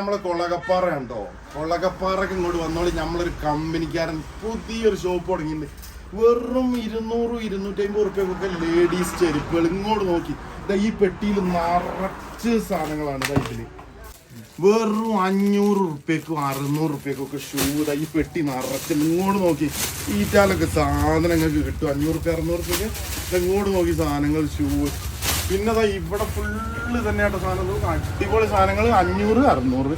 നമ്മളെ കൊള്ളകപ്പാറ ഉണ്ടോ കൊള്ളകപ്പാറക്ക് ഇങ്ങോട്ട് വന്നോളി. നമ്മളൊരു കമ്പനിക്കാരൻ പുതിയൊരു ഷോപ്പ് തുടങ്ങിയിട്ടുണ്ട്. വെറും ഇരുന്നൂറ് ഇരുന്നൂറ്റി അമ്പത് റുപ്യക്കൊക്കെ ലേഡീസ് ചെരുപ്പുകൾ ഇങ്ങോട്ട് നോക്കി. ഈ പെട്ടിയിൽ നിറച്ച് സാധനങ്ങളാണ് ഇതിൽ. വെറും അഞ്ഞൂറ് റുപ്യക്കും അറുന്നൂറ് റുപ്യക്കൊക്കെ ഷൂ ഈ പെട്ടി നിറച്ച് ഇങ്ങോട്ട് നോക്കി. ഈറ്റാലൊക്കെ സാധനങ്ങൾക്ക് കിട്ടും. അഞ്ഞൂറ് റുപ്യ അറുന്നൂറ് റുപ്യക്ക് ഇങ്ങോട്ട് നോക്കി സാധനങ്ങൾ ഷൂ പിന്നെ ദാ ഇവിടെ ഫുള്ള് തന്നെയായിട്ട് സാധനങ്ങൾ. അടിപൊളി സാധനങ്ങൾ അഞ്ഞൂറ് അറുന്നൂറ്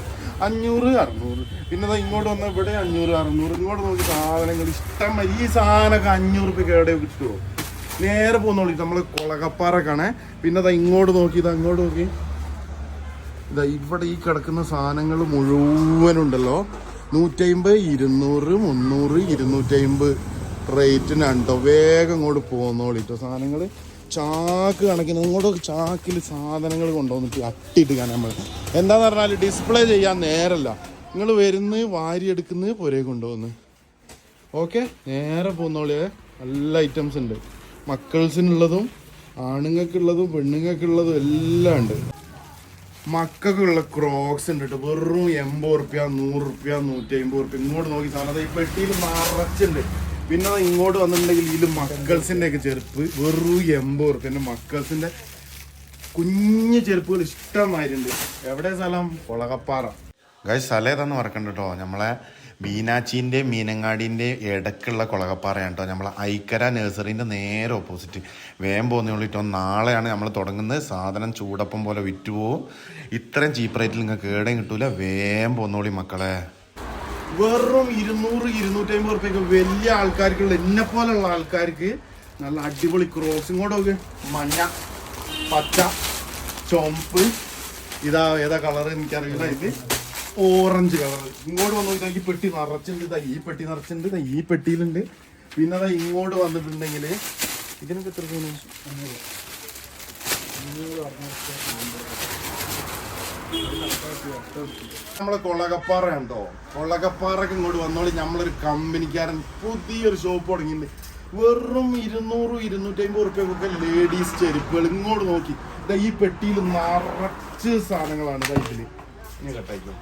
അഞ്ഞൂറ് അറുന്നൂറ്. പിന്നെ ദാ ഇങ്ങോട്ട് വന്നാൽ ഇവിടെ അഞ്ഞൂറ് അറുന്നൂറ്. ഇങ്ങോട്ട് നോക്കി സാധനങ്ങൾ. ഇഷ്ടം ഈ സാധനമൊക്കെ അഞ്ഞൂറ് റുപ്യക്ക് എവിടെ കിട്ടുമോ നേരെ പോകുന്നോളി നമ്മൾ കൊളകപ്പാറക്കാണേ. പിന്നെ അതാ ഇങ്ങോട്ട് നോക്കി ഇതാ അങ്ങോട്ട് നോക്കി. ഇതാ ഇവിടെ ഈ കിടക്കുന്ന സാധനങ്ങൾ മുഴുവനുണ്ടല്ലോ. നൂറ്റമ്പത് ഇരുന്നൂറ് മുന്നൂറ് ഇരുന്നൂറ്റമ്പത്. റേറ്റിനുണ്ടോ വേഗം ഇങ്ങോട്ട് പോന്നോളിട്ടോ സാധനങ്ങൾ ചാക്ക് കണക്കിന് ഇങ്ങോട്ട് ചാക്കിൽ സാധനങ്ങൾ കൊണ്ടുവന്നിട്ട് അട്ടിയിട്ട് കാണാൻ നമ്മൾ എന്താന്ന് പറഞ്ഞാൽ ഡിസ്പ്ലേ ചെയ്യാൻ നേരല്ല. നിങ്ങൾ വരുന്ന് വാരിയെടുക്കുന്ന പുരേ കൊണ്ടുവന്ന്. ഓക്കെ? നേരെ പോന്നോളിയേ നല്ല ഐറ്റംസ് ഉണ്ട്. മക്കൾസിനുള്ളതും ആണുങ്ങൾക്കുള്ളതും പെണ്ണുങ്ങൾക്കുള്ളതും എല്ലാം ഉണ്ട്. മക്കൾക്കുള്ള ക്രോക്സ് ഉണ്ട് കേട്ടോ. വെറും എൺപത് റുപ്യ നൂറ് റുപ്യ നൂറ്റി അമ്പത് റുപ്യ. ഇങ്ങോട്ട് നോക്കി സാധനം. ഈ പെട്ടിയിൽ നിറച്ചുണ്ട് പിന്നെ ഇങ്ങോട്ട് വന്നിട്ടുണ്ടെങ്കിൽ ഇതിൽ മക്കൾസിന്റെ ഒക്കെ ചെരുപ്പ് വെറും എൺപത് റുപ്യ മക്കൾസിന്റെ കുഞ്ഞു ചെരുപ്പുകൾ ഇഷ്ടമായിട്ടുണ്ട് എവിടെ സ്ഥലം? കൊളകപ്പാറ. ഗൈസ് സ്ഥലം ഏതാന്ന് മറക്കണ്ട കേട്ടോ നമ്മളെ മീനാച്ചീന്റെ മീനങ്ങാടിന്റെ ഇടയ്ക്കുള്ള കുളകപ്പാറയാണ് കേട്ടോ നമ്മളെ ഐക്കര നഴ്സറിന്റെ നേരെ ഓപ്പോസിറ്റ് വേഗം പോകുന്നുള്ളിട്ടോ നാളെയാണ് നമ്മൾ തുടങ്ങുന്നത്. സാധനം ചൂടപ്പം പോലെ വിറ്റുപോകും ഇത്രയും ചീപ്പ് റേറ്റിൽ നിങ്ങൾക്ക് കേടേം കിട്ടൂല. വേഗം പോകുന്നോളി മക്കളെ. വെറും ഇരുന്നൂറ് ഇരുന്നൂറ്റി അമ്പത് വലിയ ആൾക്കാർക്കുള്ള എന്നെ പോലുള്ള ആൾക്കാർക്ക് നല്ല അടിപൊളി ക്രോസിങ് കൂടെ നോക്ക്. മഞ്ഞ പച്ച ചുമപ്പ് ഇതാ ഏതാ കളർ എനിക്കറിയില്ല ഇത്. ഓറഞ്ച് കളർ ഇങ്ങോട്ട് വന്നു നോക്കി പെട്ടി നിറച്ചിട്ടുണ്ട് ഇതാ ഈ പെട്ടി നിറച്ചിട്ടുണ്ട് ഇതാ ഈ പെട്ടിയിലുണ്ട്. പിന്നെ അതാ ഇങ്ങോട്ട് വന്നിട്ടുണ്ടെങ്കിൽ ഇതിനൊക്കെ എത്ര തോന്നുന്നു നമ്മളെ കൊളകപ്പാറ ഉണ്ടോ കൊളകപ്പാറക്ക് ഇങ്ങോട്ട് വന്നോളി. നമ്മളൊരു കമ്പനിക്കാരൻ പുതിയൊരു ഷോപ്പ് തുടങ്ങിയിട്ടുണ്ട്. വെറും ഇരുന്നൂറ് ഇരുന്നൂറ്റി അമ്പത് റുപ്യക്കൊക്കെ ലേഡീസ് ചെരുപ്പുകൾ ഇങ്ങോട്ട് നോക്കി. ഈ പെട്ടിയിൽ നിറച്ച് സാധനങ്ങളാണ് ഇതാ ഇതിൽ. ഇനി കട്ടായിക്കോ